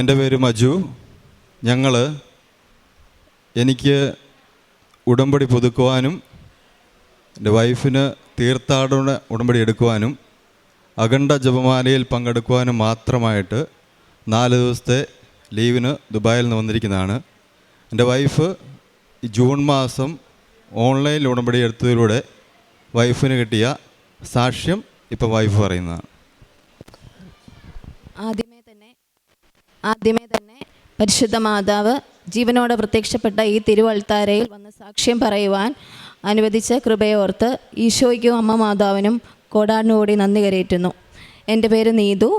എന്റെ പേര് മജു. ഞങ്ങൾ എനിക്ക് ഉടമ്പടി പുതുക്കുവാനും എന്റെ വൈഫിന് തീർത്ഥാടന ഉടമ്പടി എടുക്കുവാനും അഖണ്ഡ ജപമാലയിൽ പങ്കെടുക്കുവാനും മാത്രമായിട്ട് നാല് ദിവസത്തെ ലീവിന് ദുബായിൽ നിന്ന് വന്നിരിക്കുന്നതാണ്. എന്റെ വൈഫ് ജൂൺ മാസം ഓൺലൈനിൽ ഉടമ്പടി എടുത്തതിലൂടെ വൈഫിന് കിട്ടിയ സാക്ഷ്യം ഇപ്പോൾ വൈഫ് പറയുന്നതാണ് ആദ്യമേ തന്നെ ആദ്യമേ തന്നെ പരിശുദ്ധ മാതാവ് ജീവനോടെ പ്രത്യക്ഷപ്പെട്ട ഈ തിരുവൾത്താരയിൽ വന്ന് സാക്ഷ്യം പറയുവാൻ അനുവദിച്ച കൃപയോർത്ത് ഈശോയ്ക്കും അമ്മ മാതാവിനും കോടാടിനുകൂടി നന്ദി കരയേറ്റുന്നു. എന്റെ പേര് നീതു.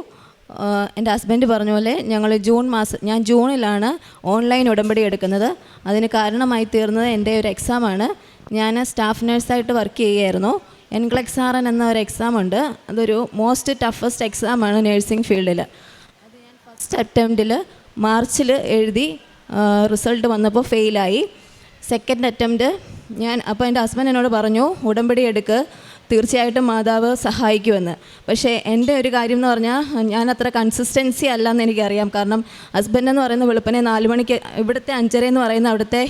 എന്റെ ഹസ്ബൻഡ് പറഞ്ഞ പോലെ ഞങ്ങൾ ജൂൺ മാസം ഞാൻ ജൂണിലാണ് ഓൺലൈൻ ഉടമ്പടി എടുക്കുന്നത്. അതിന് കാരണമായി തീർന്നത് എന്റെ ഒരു എക്സാമാണ് ഞാൻ സ്റ്റാഫ് നേഴ്സായിട്ട് വർക്ക് ചെയ്യുകയായിരുന്നു. എൻക്ലെക്സാറൻ എന്ന ഒരു എക്സാം ഉണ്ട്. അതൊരു മോസ്റ്റ് ടഫസ്റ്റ് എക്സാമാണ് നേഴ്സിംഗ് ഫീൽഡിൽ ഫസ്റ്റ് അറ്റംപ്റ്റിൽ മാർച്ചിൽ എഴുതി റിസൾട്ട് വന്നപ്പോൾ ഫെയിലായി സെക്കൻഡ് അറ്റംപ്റ്റ് ഞാൻ അപ്പോൾ എന്റെ ഹസ്ബൻഡ് എന്നോട് പറഞ്ഞു ഉടമ്പടി എടുക്ക് തീർച്ചയായിട്ടും മാതാവ് സഹായിക്കുമെന്ന്. പക്ഷേ എന്റെ ഒരു കാര്യം എന്ന് പറഞ്ഞാൽ ഞാൻ അത്ര കൺസിസ്റ്റൻസി അല്ല എന്ന് എനിക്കറിയാം. കാരണം ഹസ്ബൻഡ് എന്ന് പറയുന്ന വെളുപ്പനെ നാല് മണിക്ക് ഇവിടുത്തെ അഞ്ചര എന്ന് പറയുന്ന അവിടുത്തെ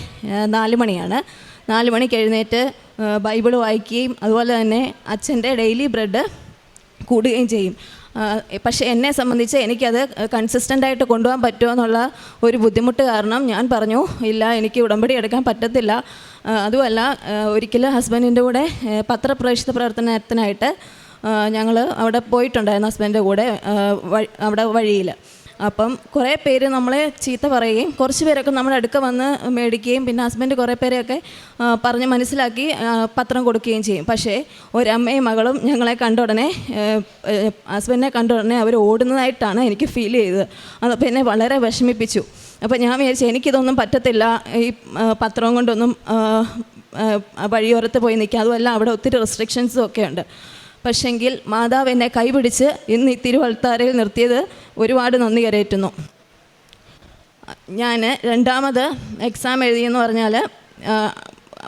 നാല് മണിയാണ്. നാല് മണിക്ക് എഴുന്നേറ്റ് ബൈബിൾ വായിക്കുകയും അതുപോലെ തന്നെ അച്ഛന്റെ ഡെയിലി ബ്രെഡ് കൂടുകയും ചെയ്യും. പക്ഷേ എന്നെ സംബന്ധിച്ച് എനിക്കത് കൺസിസ്റ്റന്റായിട്ട് കൊണ്ടുപോകാൻ പറ്റുമോ എന്നുള്ള ഒരു ബുദ്ധിമുട്ട് കാരണം ഞാൻ പറഞ്ഞു ഇല്ല എനിക്ക് ഉടമ്പടി എടുക്കാൻ പറ്റത്തില്ല. അതുമല്ല ഒരിക്കലും ഹസ്ബൻഡിന്റെ കൂടെ പത്രപ്രവേശിത പ്രവർത്തനത്തിനായിട്ട് ഞങ്ങൾ അവിടെ പോയിട്ടുണ്ടായിരുന്നു ഹസ്ബൻഡിന്റെ കൂടെ അവിടെ വഴിയിൽ അപ്പം കുറേ പേര് നമ്മളെ ചീത്ത പറയുകയും കുറച്ച് പേരൊക്കെ നമ്മുടെ അടുക്ക വന്ന് മേടിക്കുകയും പിന്നെ ഹസ്ബൻഡ് കുറേ പേരെയൊക്കെ പറഞ്ഞ് മനസ്സിലാക്കി പത്രം കൊടുക്കുകയും ചെയ്യും. പക്ഷേ ഒരമ്മയും മകളും ഞങ്ങളെ കണ്ട ഉടനെ ഹസ്ബൻഡിനെ കണ്ട ഉടനെ അവർ ഓടുന്നതായിട്ടാണ് എനിക്ക് ഫീൽ ചെയ്തത്. അതപ്പോൾ എന്നെ വളരെ വിഷമിപ്പിച്ചു. അപ്പോൾ ഞാൻ വിചാരിച്ചു എനിക്കിതൊന്നും പറ്റത്തില്ല. ഈ പത്രം കൊണ്ടൊന്നും വഴിയോരത്ത് പോയി നിൽക്കുക. അതുമല്ല അവിടെ ഒത്തിരി റെസ്ട്രിക്ഷൻസും ഒക്കെ ഉണ്ട്. പക്ഷെങ്കിൽ മാതാവ് എന്നെ കൈപിടിച്ച് ഇന്ന് ഈ തിരുവൾത്താരയിൽ നിർത്തിയത് ഒരുപാട് നന്ദി കരയറ്റുന്നു. ഞാൻ രണ്ടാമത് എക്സാം എഴുതിയെന്ന് പറഞ്ഞാൽ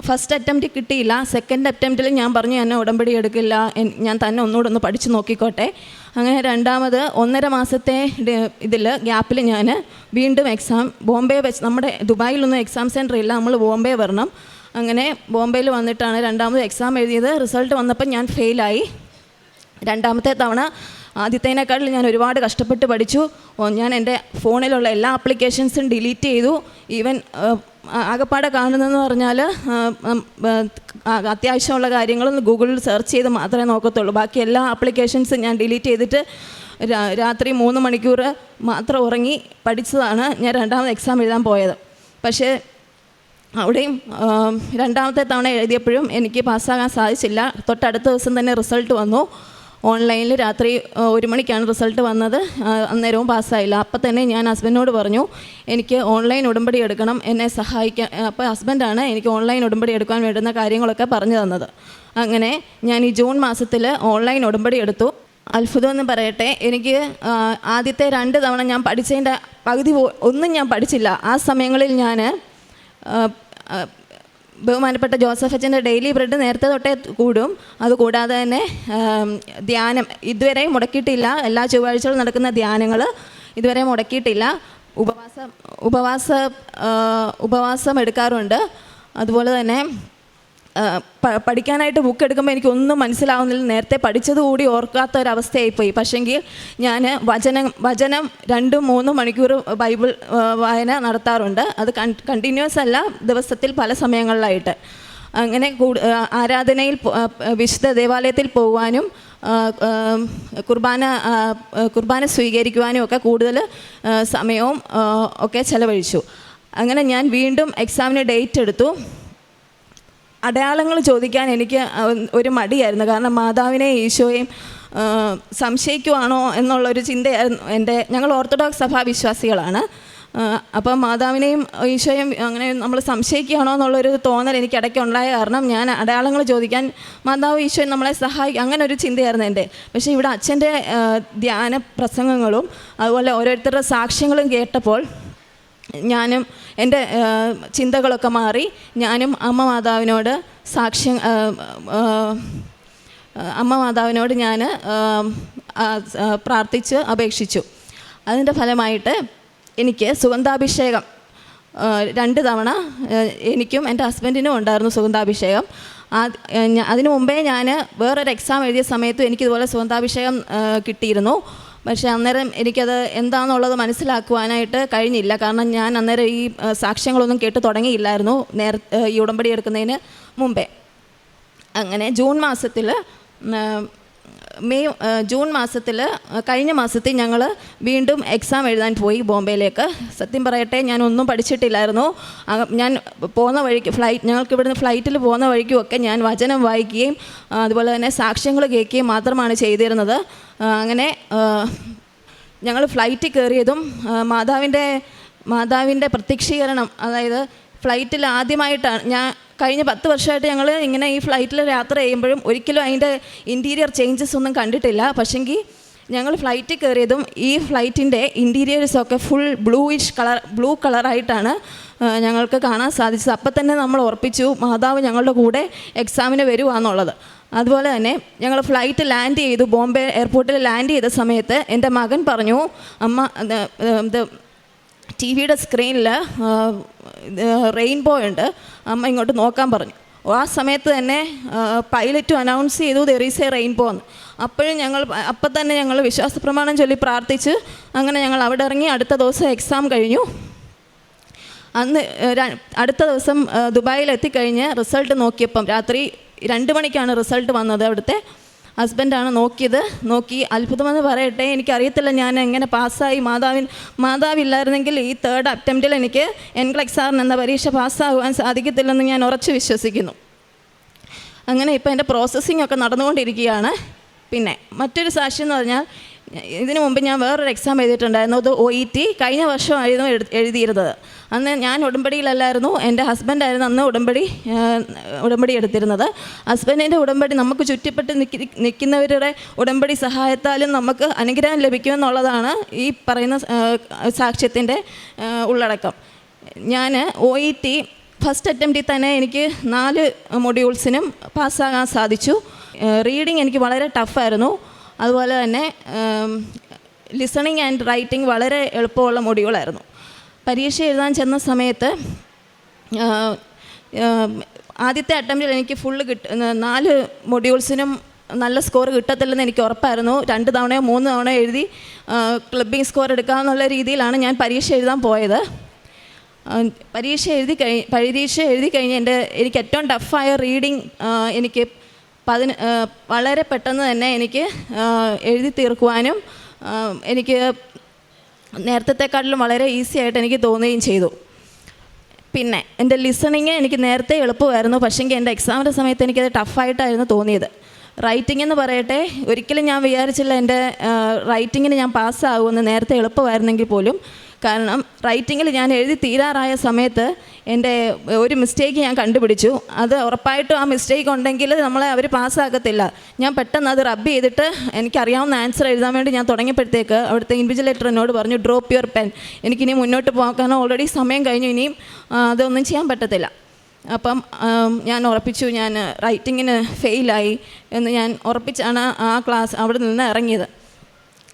ഫസ്റ്റ് അറ്റംപ്റ്റ് കിട്ടിയില്ല. സെക്കൻഡ് അറ്റംപ്റ്റിൽ ഞാൻ പറഞ്ഞു എന്നെ ഉടമ്പടി എടുക്കില്ല. ഞാൻ തന്നെ ഒന്നുകൂടെ ഒന്ന് പഠിച്ചു നോക്കിക്കോട്ടെ. അങ്ങനെ രണ്ടാമത് ഒന്നര മാസത്തെ ഇതിൽ ഗ്യാപ്പിൽ ഞാൻ വീണ്ടും എക്സാം ബോംബെ വെച്ച് നമ്മുടെ ദുബായിലൊന്നും എക്സാം സെന്റർ ഇല്ല. നമ്മൾ ബോംബെ വരണം. അങ്ങനെ ബോംബെയിൽ വന്നിട്ടാണ് രണ്ടാമത് എക്സാം എഴുതിയത്. റിസൾട്ട് വന്നപ്പോൾ ഞാൻ ഫെയിലായി രണ്ടാമത്തെ തവണ ആദ്യത്തേനേക്കാളിൽ ഞാൻ ഒരുപാട് കഷ്ടപ്പെട്ട് പഠിച്ചു. ഞാൻ എന്റെ ഫോണിലുള്ള എല്ലാ ആപ്ലിക്കേഷൻസും ഡിലീറ്റ് ചെയ്തു. ഈവൻ ആകപ്പാടെ കാണുന്നതെന്ന് പറഞ്ഞാൽ അത്യാവശ്യമുള്ള കാര്യങ്ങളൊന്ന് ഗൂഗിളിൽ സെർച്ച് ചെയ്ത് മാത്രമേ നോക്കത്തുള്ളൂ. ബാക്കി എല്ലാ ആപ്ലിക്കേഷൻസും ഞാൻ ഡിലീറ്റ് ചെയ്തിട്ട് രാത്രി മൂന്ന് മണിക്കൂർ മാത്രം ഉറങ്ങി പഠിച്ചതാണ് ഞാൻ രണ്ടാമത് എക്സാം എഴുതാൻ പോയത്. പക്ഷേ അവിടെയും രണ്ടാമത്തെ തവണ എഴുതിയപ്പോഴും എനിക്ക് പാസ്സാകാൻ സാധിച്ചില്ല. തൊട്ടടുത്ത ദിവസം തന്നെ റിസൾട്ട് വന്നു. ഓൺലൈനിൽ രാത്രി ഒരു മണിക്കാണ് റിസൾട്ട് വന്നത്. അന്നേരവും പാസ്സായില്ല. അപ്പം തന്നെ ഞാൻ ഹസ്ബൻഡിനോട് പറഞ്ഞു എനിക്ക് ഓൺലൈൻ ഉടമ്പടി എടുക്കണം. എന്നെ സഹായിക്കാൻ അപ്പോൾ ഹസ്ബൻഡാണ് എനിക്ക് ഓൺലൈൻ ഉടമ്പടി എടുക്കാൻ വേണ്ടുന്ന കാര്യങ്ങളൊക്കെ പറഞ്ഞു തന്നത്. അങ്ങനെ ഞാൻ ഈ ജൂൺ മാസത്തിൽ ഓൺലൈൻ ഉടമ്പടി എടുത്തു. അത്ഭുതം എന്ന് പറയട്ടെ എനിക്ക് ആദ്യത്തെ രണ്ട് തവണ ഞാൻ പഠിച്ചതിന്റെ പകുതി ഒന്നും ഞാൻ പഠിച്ചില്ല. ആ സമയങ്ങളിൽ ഞാൻ ബഹുമാനപ്പെട്ട ജോസഫ് അച്ഛന്റെ ഡെയിലി ബ്രെഡ് നേരത്തെ തൊട്ടേ കൂടും. അതുകൂടാതെ തന്നെ ധ്യാനം ഇതുവരെ മുടക്കിയിട്ടില്ല. എല്ലാ ചൊവ്വാഴ്ചകളും നടക്കുന്ന ധ്യാനങ്ങൾ ഇതുവരെ മുടക്കിയിട്ടില്ല. ഉപവാസം ഉപവാസ ഉപവാസം എടുക്കാറുണ്ട്. അതുപോലെ തന്നെ പഠിക്കാനായിട്ട് ബുക്ക് എടുക്കുമ്പോൾ എനിക്കൊന്നും മനസ്സിലാവുന്നില്ല. നേരത്തെ പഠിച്ചത് കൂടി ഓർക്കാത്ത ഒരവസ്ഥയായിപ്പോയി പക്ഷെങ്കിൽ ഞാൻ വചനം വചനം രണ്ടും മൂന്നും മണിക്കൂർ ബൈബിൾ വായന നടത്താറുണ്ട്. അത് കണ്ടിന്യൂസ് അല്ല ദിവസത്തിൽ പല സമയങ്ങളിലായിട്ട്. അങ്ങനെ ആരാധനയിൽ വിശുദ്ധ ദേവാലയത്തിൽ ആ, കുർബാന കുർബാന സ്വീകരിക്കുവാനും ഒക്കെ കൂടുതൽ സമയവും ഒക്കെ ചെലവഴിച്ചു. അങ്ങനെ ഞാൻ വീണ്ടും എക്സാമിന് ഡേറ്റ് എടുത്തു. അടയാളങ്ങൾ ചോദിക്കാൻ എനിക്ക് ഒരു മടിയായിരുന്നു. കാരണം മാതാവിനെ ഈശോയും സംശയിക്കുവാണോ എന്നുള്ളൊരു ചിന്തയായിരുന്നു എന്റെ ഞങ്ങൾ ഓർത്തഡോക്സ് സഭാ വിശ്വാസികളാണ്. അപ്പോൾ അപ്പം മാതാവിനെയും ഈശോയും അങ്ങനെ നമ്മൾ സംശയിക്കുകയാണോ എന്നുള്ളൊരു തോന്നൽ എനിക്ക് ഇടയ്ക്ക് ഉണ്ടായ കാരണം ഞാൻ അടയാളങ്ങൾ ചോദിക്കാൻ മാതാവ് ഈശോയും നമ്മളെ സഹായിക്കും അങ്ങനെ ഒരു ചിന്തയായിരുന്നു എന്റെ. പക്ഷേ ഇവിടെ അച്ഛന്റെ ധ്യാന പ്രസംഗങ്ങളും അതുപോലെ ഓരോരുത്തരുടെ സാക്ഷ്യങ്ങളും കേട്ടപ്പോൾ ഞാനും എന്റെ ചിന്തകളൊക്കെ മാറി ഞാനും അമ്മ മാതാവിനോട് സാക്ഷ്യം അമ്മ മാതാവിനോട് ഞാൻ പ്രാർത്ഥിച്ച് അപേക്ഷിച്ചു. അതിന്റെ ഫലമായിട്ട് എനിക്ക് സുഗന്ധാഭിഷേകം രണ്ട് തവണ എനിക്കും എന്റെ ഹസ്ബൻഡിനും ഉണ്ടായിരുന്നു സുഗന്ധാഭിഷേകം. അതിനു മുമ്പേ ഞാൻ വേറൊരു എക്സാം എഴുതിയ സമയത്തും എനിക്കിതുപോലെ സുഗന്ധാഭിഷേകം കിട്ടിയിരുന്നു. പക്ഷേ അന്നേരം എനിക്കത് എന്താണെന്നുള്ളത് മനസ്സിലാക്കുവാനായിട്ട് കഴിഞ്ഞില്ല. കാരണം ഞാൻ അന്നേരം ഈ സാക്ഷ്യങ്ങളൊന്നും കേട്ട് തുടങ്ങിയില്ലായിരുന്നു നേര ഈ ഉടമ്പടി എടുക്കുന്നതിന് മുമ്പേ. അങ്ങനെ ജൂൺ മാസത്തിൽ മെയ് ജൂൺ മാസത്തിൽ കഴിഞ്ഞ മാസത്തിൽ ഞങ്ങൾ വീണ്ടും എക്സാം എഴുതാൻ പോയി ബോംബെയിലേക്ക്. സത്യം പറയട്ടെ ഞാൻ ഒന്നും പഠിച്ചിട്ടില്ലായിരുന്നു. ഞാൻ പോകുന്ന വഴിക്ക് ഫ്ലൈറ്റ് ഞങ്ങൾക്ക് ഇവിടുന്ന് ഫ്ലൈറ്റിൽ പോകുന്ന വഴിക്കുമൊക്കെ ഞാൻ വചനം വായിക്കുകയും അതുപോലെ തന്നെ സാക്ഷ്യങ്ങൾ കേൾക്കുകയും മാത്രമാണ് ചെയ്തിരുന്നത്. അങ്ങനെ ഞങ്ങൾ ഫ്ലൈറ്റിൽ കയറിയതും മാതാവിന്റെ മാതാവിന്റെ പ്രത്യക്ഷീകരണം അതായത് ഫ്ലൈറ്റിൽ ആദ്യമായിട്ടാണ് ഞാൻ കഴിഞ്ഞ പത്ത് വർഷമായിട്ട് ഞങ്ങൾ ഇങ്ങനെ ഈ ഫ്ലൈറ്റിൽ യാത്ര ചെയ്യുമ്പോഴും ഒരിക്കലും അതിന്റെ ഇന്റീരിയർ ചേഞ്ചസ് ഒന്നും കണ്ടിട്ടില്ല. പക്ഷെങ്കിൽ ഞങ്ങൾ ഫ്ലൈറ്റിൽ കയറിയതും ഈ ഫ്ലൈറ്റിന്റെ ഇന്റീരിയേഴ്സൊക്കെ ഫുൾ ബ്ലൂയിഷ് കളർ ബ്ലൂ കളറായിട്ടാണ് ഞങ്ങൾക്ക് കാണാൻ സാധിച്ചത്. അപ്പം തന്നെ നമ്മൾ ഉറപ്പിച്ചു മാതാവ് ഞങ്ങളുടെ കൂടെ എക്സാമിന് വരുവാന്നുള്ളത്. അതുപോലെ തന്നെ ഞങ്ങൾ ഫ്ലൈറ്റ് ലാൻഡ് ചെയ്തു. ബോംബെ എയർപോർട്ടിൽ ലാൻഡ് ചെയ്ത സമയത്ത് എന്റെ മകൻ പറഞ്ഞു അമ്മ ടി വിയുടെ സ്ക്രീനിൽ റെയിൻബോ ഉണ്ട്. അമ്മ ഇങ്ങോട്ട് നോക്കാൻ പറഞ്ഞു. ആ സമയത്ത് തന്നെ പൈലറ്റും അനൗൺസ് ചെയ്തു ദെറീസ് എ റെയിൻബോ എന്ന്. അപ്പോഴും ഞങ്ങൾ അപ്പം തന്നെ ഞങ്ങൾ വിശ്വാസ പ്രമാണം ചൊല്ലി പ്രാർത്ഥിച്ച് അങ്ങനെ ഞങ്ങൾ അവിടെ ഇറങ്ങി. അടുത്ത ദിവസം എക്സാം കഴിഞ്ഞു. അന്ന് അടുത്ത ദിവസം ദുബായിൽ എത്തിക്കഴിഞ്ഞ് റിസൾട്ട് നോക്കിയപ്പം രാത്രി രണ്ട് മണിക്കാണ് റിസൾട്ട് വന്നത് അവിടുത്തെ. ഹസ്ബൻഡാണ് നോക്കിയത്. നോക്കി അത്ഭുതമെന്ന് പറയട്ടെ എനിക്കറിയത്തില്ല ഞാൻ എങ്ങനെ പാസ്സായി. മാതാവിൻ മാതാവില്ലായിരുന്നെങ്കിൽ ഈ തേർഡ് അറ്റംപ്റ്റിൽ എനിക്ക് എൻക്ലെക്സാറിന് എന്ന പരീക്ഷ പാസ്സാകുവാൻ സാധിക്കത്തില്ലെന്ന് ഞാൻ ഉറച്ചു വിശ്വസിക്കുന്നു. അങ്ങനെ ഇപ്പോൾ എന്റെ പ്രോസസ്സിംഗ് ഒക്കെ നടന്നുകൊണ്ടിരിക്കുകയാണ്. പിന്നെ മറ്റൊരു സാക്ഷി എന്ന് പറഞ്ഞാൽ ഇതിനു മുമ്പ് ഞാൻ വേറൊരു എക്സാം എഴുതിയിട്ടുണ്ടായിരുന്നു. അത് ഒ ഇ ടി കഴിഞ്ഞ വർഷമായിരുന്നു എഴുതിയിരുന്നത്. അന്ന് ഞാൻ ഉടമ്പടിയിലല്ലായിരുന്നു. എന്റെ ഹസ്ബൻഡായിരുന്നു അന്ന് ഉടമ്പടി ഉടമ്പടി എടുത്തിരുന്നത്. ഹസ്ബൻഡിന്റെ ഉടമ്പടി നമുക്ക് ചുറ്റിപ്പെട്ട് നിൽക്കി നിൽക്കുന്നവരുടെ ഉടമ്പടി സഹായത്താലും നമുക്ക് അനുഗ്രഹം ലഭിക്കുമെന്നുള്ളതാണ് ഈ പറയുന്ന സാക്ഷ്യത്തിന്റെ ഉള്ളടക്കം. ഞാൻ ഒ ഇ ടി ഫസ്റ്റ് അറ്റംപ്റ്റിൽ തന്നെ എനിക്ക് നാല് മൊഡ്യൂൾസിനും പാസ്സാകാൻ സാധിച്ചു. റീഡിങ് എനിക്ക് വളരെ ടഫായിരുന്നു. അതുപോലെ തന്നെ ലിസണിങ് ആൻഡ് റൈറ്റിംഗ് വളരെ എളുപ്പമുള്ള മൊഡ്യൂളായിരുന്നു. പരീക്ഷ എഴുതാൻ ചെന്ന സമയത്ത് ആദ്യത്തെ അറ്റംപ്റ്റിൽ എനിക്ക് ഫുള്ള് കിട്ട നാല് മൊഡ്യൂൾസിനും നല്ല സ്കോർ കിട്ടത്തില്ലെന്ന് എനിക്ക് ഉറപ്പായിരുന്നു. രണ്ട് തവണയോ മൂന്ന് തവണയോ എഴുതി ക്ലബിംഗ് സ്കോർ എടുക്കാമെന്നുള്ള രീതിയിലാണ് ഞാൻ പരീക്ഷ എഴുതാൻ പോയത്. പരീക്ഷ എഴുതി കഴി പരീക്ഷ എഴുതി കഴിഞ്ഞ് എന്റെ എനിക്ക് ഏറ്റവും ടഫായ റീഡിങ് എനിക്ക് പതിന വളരെ പെട്ടെന്ന് തന്നെ എനിക്ക് എഴുതി തീർക്കുവാനും എനിക്ക് നേരത്തെക്കാട്ടിലും വളരെ ഈസി ആയിട്ട് എനിക്ക് തോന്നുകയും ചെയ്തു. പിന്നെ എന്റെ ലിസണിങ് എനിക്ക് നേരത്തെ എളുപ്പമായിരുന്നു. പക്ഷേങ്കിൽ എന്റെ എക്സാമിന്റെ സമയത്ത് എനിക്കത് ടഫായിട്ടായിരുന്നു തോന്നിയത്. റൈറ്റിംഗ് എന്ന് പറയട്ടെ ഒരിക്കലും ഞാൻ വിചാരിച്ചില്ല എന്റെ റൈറ്റിങ്ങിന് ഞാൻ പാസ്സാകുമെന്ന് നേരത്തെ എളുപ്പമായിരുന്നെങ്കിൽ പോലും കാരണം റൈറ്റിങ്ങിൽ ഞാൻ എഴുതി തീരാറായ സമയത്ത് എന്റെ ഒരു മിസ്റ്റേക്ക് ഞാൻ കണ്ടുപിടിച്ചു. അത് ഉറപ്പായിട്ടും ആ മിസ്റ്റേക്ക് ഉണ്ടെങ്കിൽ നമ്മളെ അവർ പാസ്സാക്കത്തില്ല ഞാൻ പെട്ടെന്ന് അത് റബ്ബ് ചെയ്തിട്ട് എനിക്കറിയാവുന്ന ആൻസർ എഴുതാൻ വേണ്ടി ഞാൻ തുടങ്ങിയപ്പോഴത്തേക്ക് അവിടുത്തെ ഇൻവിജിലേറ്റർ എന്നോട് പറഞ്ഞു ഡ്രോപ്പ് യുവർ പെൻ എനിക്കിനി മുന്നോട്ട് പോകാൻ കാരണം ഓൾറെഡി സമയം കഴിഞ്ഞു ഇനിയും അതൊന്നും ചെയ്യാൻ പറ്റത്തില്ല. അപ്പം ഞാൻ ഉറപ്പിച്ചു ഞാൻ റൈറ്റിങ്ങിന് ഫെയിലായി എന്ന് ഞാൻ ഉറപ്പിച്ചാണ് ആ ക്ലാസ് അവിടെ നിന്ന് ഇറങ്ങിയത്.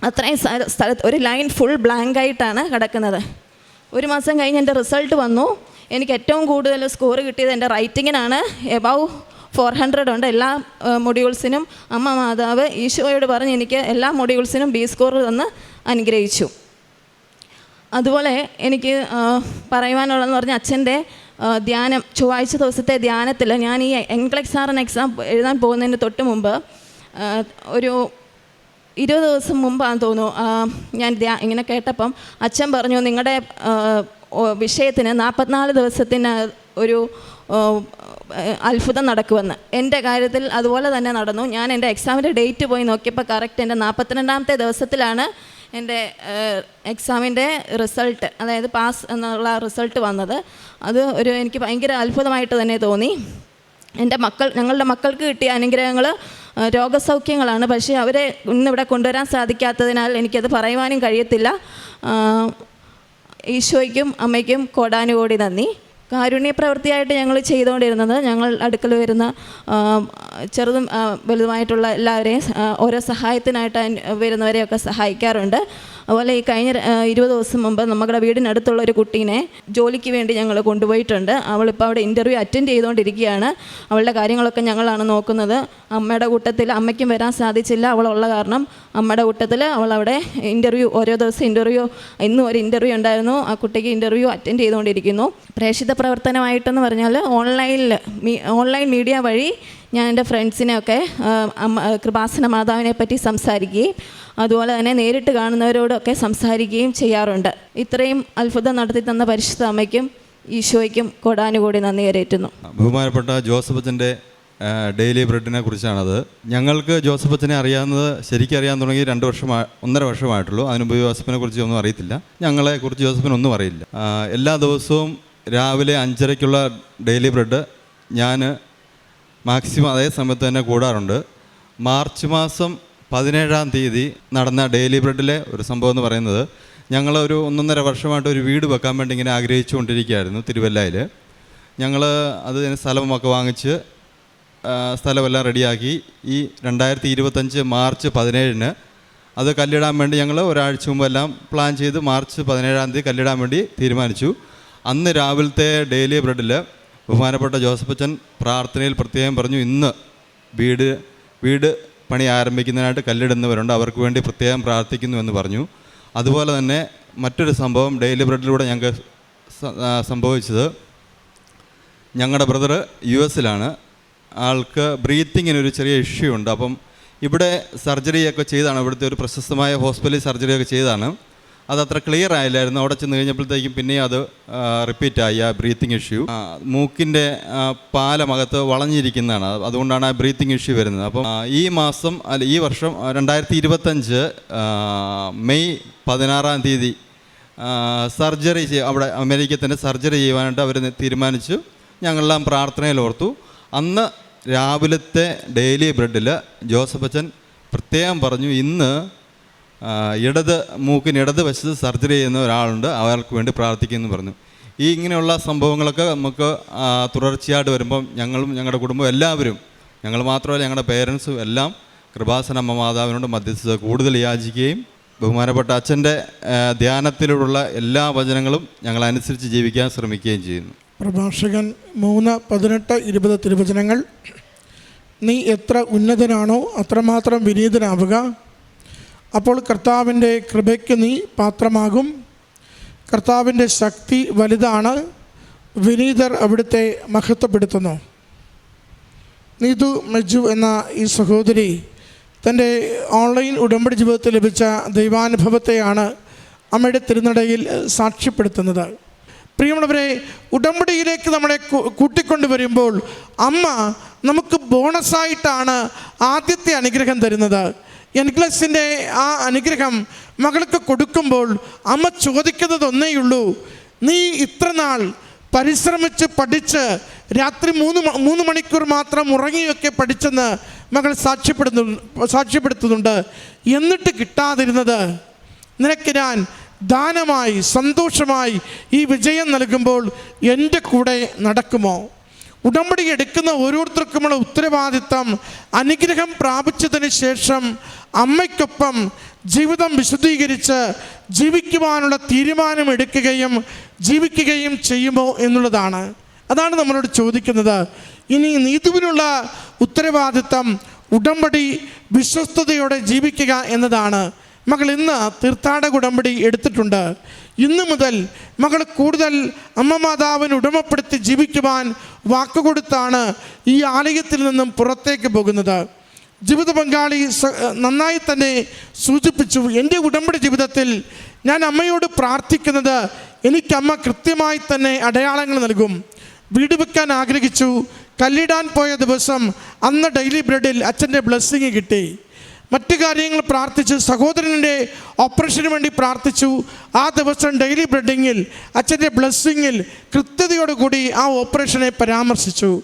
അത്രയും സ്ഥല- സ്ഥലത്ത് ഒരു ലൈൻ ഫുൾ ബ്ലാങ്ക് ആയിട്ടാണ് കിടക്കുന്നത്. ഒരു മാസം കഴിഞ്ഞ് എന്റെ റിസൾട്ട് വന്നു. എനിക്ക് ഏറ്റവും കൂടുതൽ സ്കോർ കിട്ടിയത് എന്റെ റൈറ്റിങ്ങിനാണ് എബവ് ഫോർ ഹൺഡ്രഡ് ഉണ്ട്. എല്ലാ മൊഡ്യൂൾസിനും അമ്മ മാതാവ് ഈശോയോട് പറഞ്ഞ് എനിക്ക് എല്ലാ മൊഡ്യൂൾസിനും ബി സ്കോർ തന്ന് അനുഗ്രഹിച്ചു. അതുപോലെ എനിക്ക് പറയുവാനുള്ളതെന്ന് പറഞ്ഞാൽ അച്ഛന്റെ ധ്യാനം ചൊവ്വാഴ്ച ദിവസത്തെ ധ്യാനത്തിൽ ഞാൻ ഈ എൻക്ലക്സ് ആറിന് എക്സാം എഴുതാൻ പോകുന്നതിന് തൊട്ട് മുമ്പ് ഒരു ഇരുപത് ദിവസം മുമ്പാണെന്ന് തോന്നുന്നു ഞാൻ ഇങ്ങനെ കേട്ടപ്പം അച്ഛൻ പറഞ്ഞു നിങ്ങളുടെ വിഷയത്തിന് നാൽപ്പത്തിനാല് ദിവസത്തിന് ഒരു അത്ഭുതം നടക്കുമെന്ന്. എന്റെ കാര്യത്തിൽ അതുപോലെ തന്നെ നടന്നു. ഞാൻ എന്റെ എക്സാമിന്റെ ഡേറ്റ് പോയി നോക്കിയപ്പോൾ കറക്റ്റ് എന്റെ നാൽപ്പത്തിരണ്ടാമത്തെ ദിവസത്തിലാണ് എന്റെ എക്സാമിന്റെ റിസൾട്ട് അതായത് പാസ് എന്നുള്ള റിസൾട്ട് വന്നത്. അത് ഒരു എനിക്ക് ഭയങ്കര അത്ഭുതമായിട്ട് തന്നെ തോന്നി. എന്റെ മക്കൾ ഞങ്ങളുടെ മക്കൾക്ക് കിട്ടിയ അനുഗ്രഹങ്ങൾ രോഗസൗഖ്യങ്ങളാണ്. പക്ഷേ അവരെ ഇന്നിവിടെ കൊണ്ടുവരാൻ സാധിക്കാത്തതിനാൽ എനിക്കത് പറയുവാനും കഴിയത്തില്ല. ഈശോയ്ക്കും അമ്മയ്ക്കും കോടാനുകോടി നന്ദി. കാരുണ്യ പ്രവൃത്തിയായിട്ട് ഞങ്ങൾ ചെയ്തുകൊണ്ടിരുന്നത് ഞങ്ങൾ അടുക്കൽ വരുന്ന ചെറുതും വലുതുമായിട്ടുള്ള എല്ലാവരെയും ഓരോ സഹായത്തിനായിട്ട് വരുന്നവരെയൊക്കെ സഹായിക്കാറുണ്ട്. അതുപോലെ ഈ കഴിഞ്ഞ ഇരുപത് ദിവസം മുമ്പ് നമ്മുടെ വീടിനടുത്തുള്ള ഒരു കുട്ടീനെ ജോലിക്ക് വേണ്ടി ഞങ്ങൾ കൊണ്ടുപോയിട്ടുണ്ട്. അവളിപ്പോൾ അവിടെ ഇന്റർവ്യൂ അറ്റൻഡ് ചെയ്തുകൊണ്ടിരിക്കുകയാണ്. അവളുടെ കാര്യങ്ങളൊക്കെ ഞങ്ങളാണ് നോക്കുന്നത്. അമ്മയുടെ കൂട്ടത്തിൽ അമ്മയ്ക്കും വരാൻ സാധിച്ചില്ല. അവളുള്ള കാരണം അമ്മയുടെ കൂട്ടത്തിൽ അവൾ അവിടെ ഇന്റർവ്യൂ ഓരോ ദിവസം ഇന്റർവ്യൂ ഇന്നും ഒരു ഇന്റർവ്യൂ ഉണ്ടായിരുന്നു. ആ കുട്ടിക്ക് ഇന്റർവ്യൂ അറ്റൻഡ് ചെയ്തുകൊണ്ടിരിക്കുന്നു. പ്രേക്ഷിത പ്രവർത്തനമായിട്ടെന്ന് പറഞ്ഞാൽ ഓൺലൈനിൽ ഓൺലൈൻ മീഡിയ വഴി ഞാൻ എന്റെ ഫ്രണ്ട്സിനെയൊക്കെ കൃപാസന മാതാവിനെ പറ്റി സംസാരിക്കുകയും അതുപോലെ തന്നെ നേരിട്ട് കാണുന്നവരോടൊക്കെ സംസാരിക്കുകയും ചെയ്യാറുണ്ട്. ഇത്രയും അത്ഭുതം നടത്തി തന്ന പരിശുദ്ധ അമ്മയ്ക്കും ഈശോയ്ക്കും കൊടാനുകൂടി നന്ദി കരേറ്റുന്നു ബഹുമാനപ്പെട്ട ജോസഫത്തിന്റെ ഡെയിലി ബ്രെഡിനെ കുറിച്ചാണത്. ഞങ്ങൾക്ക് ജോസഫച്ചനെ അറിയാവുന്നത് ശരിക്കും അറിയാൻ തുടങ്ങി രണ്ട് വർഷം ഒന്നര വർഷമായിട്ടുള്ളൂ. അതിനുമ്പ് ജോസഫിനെ കുറിച്ച് ഒന്നും അറിയത്തില്ല. ഞങ്ങളെ കുറിച്ച് ജോസഫിന് ഒന്നും അറിയില്ല. എല്ലാ ദിവസവും രാവിലെ അഞ്ചരയ്ക്കുള്ള ഡെയിലി ബ്രെഡ് ഞാൻ മാക്സിമം അതേ സമയത്ത് തന്നെ കൂടാറുണ്ട്. മാർച്ച് മാസം പതിനേഴാം തീയതി നടന്ന ഡെയിലി ബ്രെഡിലെ ഒരു സംഭവം എന്ന് പറയുന്നത് ഞങ്ങൾ ഒരു ഒന്നൊന്നര വർഷമായിട്ട് ഒരു വീട് വെക്കാൻ വേണ്ടി ഇങ്ങനെ ആഗ്രഹിച്ചുകൊണ്ടിരിക്കുകയായിരുന്നു തിരുവല്ലയിൽ ഞങ്ങൾ അത് സ്ഥലമൊക്കെ വാങ്ങിച്ച് സ്ഥലമെല്ലാം റെഡിയാക്കി. ഈ രണ്ടായിരത്തി ഇരുപത്തഞ്ച് മാർച്ച് പതിനേഴിന് അത് കല്ലിടാൻ വേണ്ടി ഞങ്ങൾ ഒരാഴ്ച മുമ്പെല്ലാം പ്ലാൻ ചെയ്ത് മാർച്ച് പതിനേഴാം തീയതി കല്ലിടാൻ വേണ്ടി തീരുമാനിച്ചു. അന്ന് രാവിലത്തെ ഡെയിലി ബ്രെഡിൽ ബഹുമാനപ്പെട്ട ജോസഫച്ചൻ പ്രാർത്ഥനയിൽ പ്രത്യേകം പറഞ്ഞു ഇന്ന് വീട് വീട് പണി ആരംഭിക്കുന്നതിനായിട്ട് കല്ലിടുന്നവരുണ്ട്. അവർക്ക് വേണ്ടി പ്രത്യേകം പ്രാർത്ഥിക്കുന്നു എന്ന് പറഞ്ഞു. അതുപോലെ തന്നെ മറ്റൊരു സംഭവം ഡെയിലി ബ്രെഡിലൂടെ ഞങ്ങൾക്ക് സംഭവിച്ചത്. ഞങ്ങളുടെ ബ്രദർ യു എസിലാണ്. ആൾക്ക് ബ്രീത്തിങ്ങിനൊരു ചെറിയ ഇഷ്യൂ ഉണ്ട്. അപ്പം ഇവിടെ സർജറിയൊക്കെ ചെയ്താണ്. ഇവിടുത്തെ ഒരു പ്രശസ്തമായ ഹോസ്പിറ്റലിൽ സർജറിയൊക്കെ ചെയ്താണ്. അതത്ര ക്ലിയർ ആയില്ലായിരുന്നു. അവിടെ ചെന്ന് കഴിഞ്ഞപ്പോഴത്തേക്കും പിന്നെയും അത് റിപ്പീറ്റായി ആ ബ്രീത്തിങ് ഇഷ്യൂ മൂക്കിന്റെ പാലമകത്ത് വളഞ്ഞിരിക്കുന്നതാണ്. അതുകൊണ്ടാണ് ആ ബ്രീത്തിങ് ഇഷ്യൂ വരുന്നത്. അപ്പം ഈ മാസം അല്ല ഈ വർഷം രണ്ടായിരത്തി ഇരുപത്തഞ്ച് മെയ് പതിനാറാം തീയതി സർജറി ചെയ്യ അവിടെ അമേരിക്കയിൽ തന്നെ സർജറി ചെയ്യുവാനായിട്ട് അവർ തീരുമാനിച്ചു. ഞങ്ങളെല്ലാം പ്രാർത്ഥനയിൽ ഓർത്തു. അന്ന് രാവിലത്തെ ഡെയിലി ബ്രെഡിൽ ജോസഫ് അച്ഛൻ പ്രത്യേകം പറഞ്ഞു ഇന്ന് ഇടത് മൂക്കിന് ഇടത് വശത്ത് സർജറി ചെയ്യുന്ന ഒരാളുണ്ട്. അവർക്ക് വേണ്ടി പ്രാർത്ഥിക്കുമെന്ന് പറഞ്ഞു. ഈ ഇങ്ങനെയുള്ള സംഭവങ്ങളൊക്കെ നമുക്ക് തുടർച്ചയായിട്ട് വരുമ്പം ഞങ്ങളും ഞങ്ങളുടെ കുടുംബം എല്ലാവരും ഞങ്ങൾ മാത്രമല്ല ഞങ്ങളുടെ പേരൻസും എല്ലാം കൃപാസനമ്മ മാതാവിനോട് മധ്യസ്ഥത കൂടുതൽ യാചിക്കുകയും ബഹുമാനപ്പെട്ട അച്ഛന്റെ ധ്യാനത്തിലുള്ള എല്ലാ വചനങ്ങളും ഞങ്ങൾ അനുസരിച്ച് ജീവിക്കാൻ ശ്രമിക്കുകയും ചെയ്യുന്നു. പ്രഭാഷകൻ മൂന്ന് പതിനെട്ട് ഇരുപത് തിരുവചനങ്ങൾ. നീ എത്ര ഉന്നതനാണോ അത്രമാത്രം വിനീതനാവുക. അപ്പോൾ കർത്താവിന്റെ കൃപയ്ക്ക് നീ പാത്രമാകും. കർത്താവിന്റെ ശക്തി വലുതാണ്. വിനീതർ അവിടുത്തെ മഹത്വപ്പെടുത്തുന്നു. നീതു മെജു എന്ന ഈ സഹോദരി തന്റെ ഓൺലൈൻ ഉടമ്പടി ജീവിതത്തിൽ ലഭിച്ച ദൈവാനുഭവത്തെയാണ് അമ്മയുടെ തിരുനടയിൽ സാക്ഷ്യപ്പെടുത്തുന്നത്. പ്രിയമുള്ളവരെ ഉടമ്പടിയിലേക്ക് നമ്മളെ കൂട്ടിക്കൊണ്ടു വരുമ്പോൾ അമ്മ നമുക്ക് ബോണസായിട്ടാണ് ആദ്യത്തെ അനുഗ്രഹം തരുന്നത്. എൻക്ലസിന്റെ ആ അനുഗ്രഹം മകൾക്ക് കൊടുക്കുമ്പോൾ അമ്മ ചോദിക്കുന്നത് ഒന്നേയുള്ളൂ നീ ഇത്ര നാൾ പരിശ്രമിച്ച് പഠിച്ച് രാത്രി മൂന്ന് മൂന്ന് മണിക്കൂർ മാത്രം ഉറങ്ങിയൊക്കെ പഠിച്ചെന്ന് മകൾ സാക്ഷ്യപ്പെടുന്നു സാക്ഷ്യപ്പെടുത്തുന്നുണ്ട്. എന്നിട്ട് കിട്ടാതിരുന്നത്? നിനക്ക് ഞാൻ ദാനമായി സന്തോഷമായി ഈ വിജയം നൽകുമ്പോൾ എന്റെ കൂടെ നടക്കുമോ? ഉടമ്പടി എടുക്കുന്ന ഓരോരുത്തർക്കുമുള്ള ഉത്തരവാദിത്തം അനുഗ്രഹം പ്രാപിച്ചതിന് ശേഷം അമ്മയ്ക്കൊപ്പം ജീവിതം വിശദീകരിച്ച് ജീവിക്കുവാനുള്ള തീരുമാനം എടുക്കുകയും ജീവിക്കുകയും ചെയ്യുമോ എന്നുള്ളതാണ്. അതാണ് നമ്മളോട് ചോദിക്കുന്നത്. ഇനി നീതുവിനുള്ള ഉത്തരവാദിത്തം ഉടമ്പടി വിശ്വസ്തയോടെ ജീവിക്കുക എന്നതാണ്. മകൾ ഇന്ന് തീർത്ഥാടക ഉടമ്പടി എടുത്തിട്ടുണ്ട്. ഇന്നു മുതൽ മകൾ കൂടുതൽ അമ്മ മാതാവിന് ഉടമപ്പെടുത്തി ജീവിക്കുവാൻ വാക്കുകൊടുത്താണ് ഈ ആലയത്തിൽ നിന്നും പുറത്തേക്ക് പോകുന്നത്. ജീവിത പങ്കാളി നന്നായി തന്നെ സൂചിപ്പിച്ചു. എന്റെ ഉടമ്പടി ജീവിതത്തിൽ ഞാൻ അമ്മയോട് പ്രാർത്ഥിക്കുന്നത് എനിക്കമ്മ കൃത്യമായി തന്നെ അടയാളങ്ങൾ നൽകും. വീട് വെക്കാൻ ആഗ്രഹിച്ചു. കല്ലിടാൻ പോയ ദിവസം അന്ന് ഡെയിലി ബ്രെഡിൽ അച്ഛന്റെ ബ്ലെസ്സിങ് കിട്ടി. മറ്റു കാര്യങ്ങൾ പ്രാർത്ഥിച്ചു സഹോദരന്റെ ഓപ്പറേഷന് വേണ്ടി പ്രാർത്ഥിച്ചു. ആ ദിവസം ഡെയിലി ബ്രെഡിങ്ങിൽ അച്ഛന്റെ ബ്ലെസ്സിങ്ങിൽ കൃത്യതയോടുകൂടി ആ ഓപ്പറേഷനെ പരാമർശിച്ചു.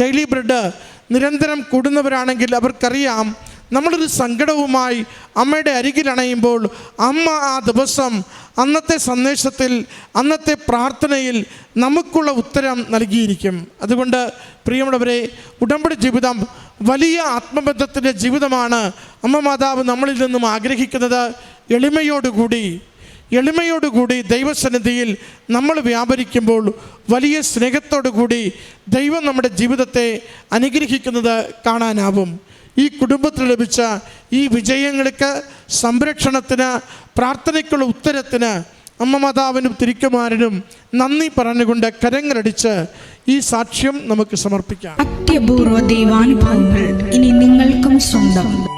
ഡെയിലി ബ്രെഡ് നിരന്തരം കൂടുന്നവരാണെങ്കിൽ അവർക്കറിയാം നമ്മളൊരു സങ്കടവുമായി അമ്മയുടെ അരികിലണയുമ്പോൾ അമ്മ ആ ദിവസം അന്നത്തെ സന്ദേശത്തിൽ അന്നത്തെ പ്രാർത്ഥനയിൽ നമുക്കുള്ള ഉത്തരം നൽകിയിരിക്കും. അതുകൊണ്ട് പ്രിയമുള്ളവരെ ഉടമ്പടി ജീവിതം വലിയ ആത്മബന്ധത്തിന്റെ ജീവിതമാണ് അമ്മ മാതാവ് നമ്മളിൽ നിന്നും ആഗ്രഹിക്കുന്നത്. എളിമയോടുകൂടി എളിമയോടുകൂടി ദൈവസന്നിധിയിൽ നമ്മൾ വ്യാപരിക്കുമ്പോൾ വലിയ സ്നേഹത്തോടു കൂടി ദൈവം നമ്മുടെ ജീവിതത്തെ അനുഗ്രഹിക്കുന്നത് കാണാനാവും. ഈ കുടുംബത്തിൽ ലഭിച്ച ഈ വിജയങ്ങൾക്ക് സംരക്ഷണത്തിന് പ്രാർത്ഥനയ്ക്കുള്ള ഉത്തരത്തിന് അമ്മ മാതാവിനും തിരിക്കുമാരനും നന്ദി പറഞ്ഞുകൊണ്ട് കരങ്ങളടിച്ച് ഈ സാക്ഷ്യം നമുക്ക് സമർപ്പിക്കാം. അത്യപൂർവ ദൈവാനുഭവങ്ങൾ ഇനി നിങ്ങൾക്കും സ്വന്തം.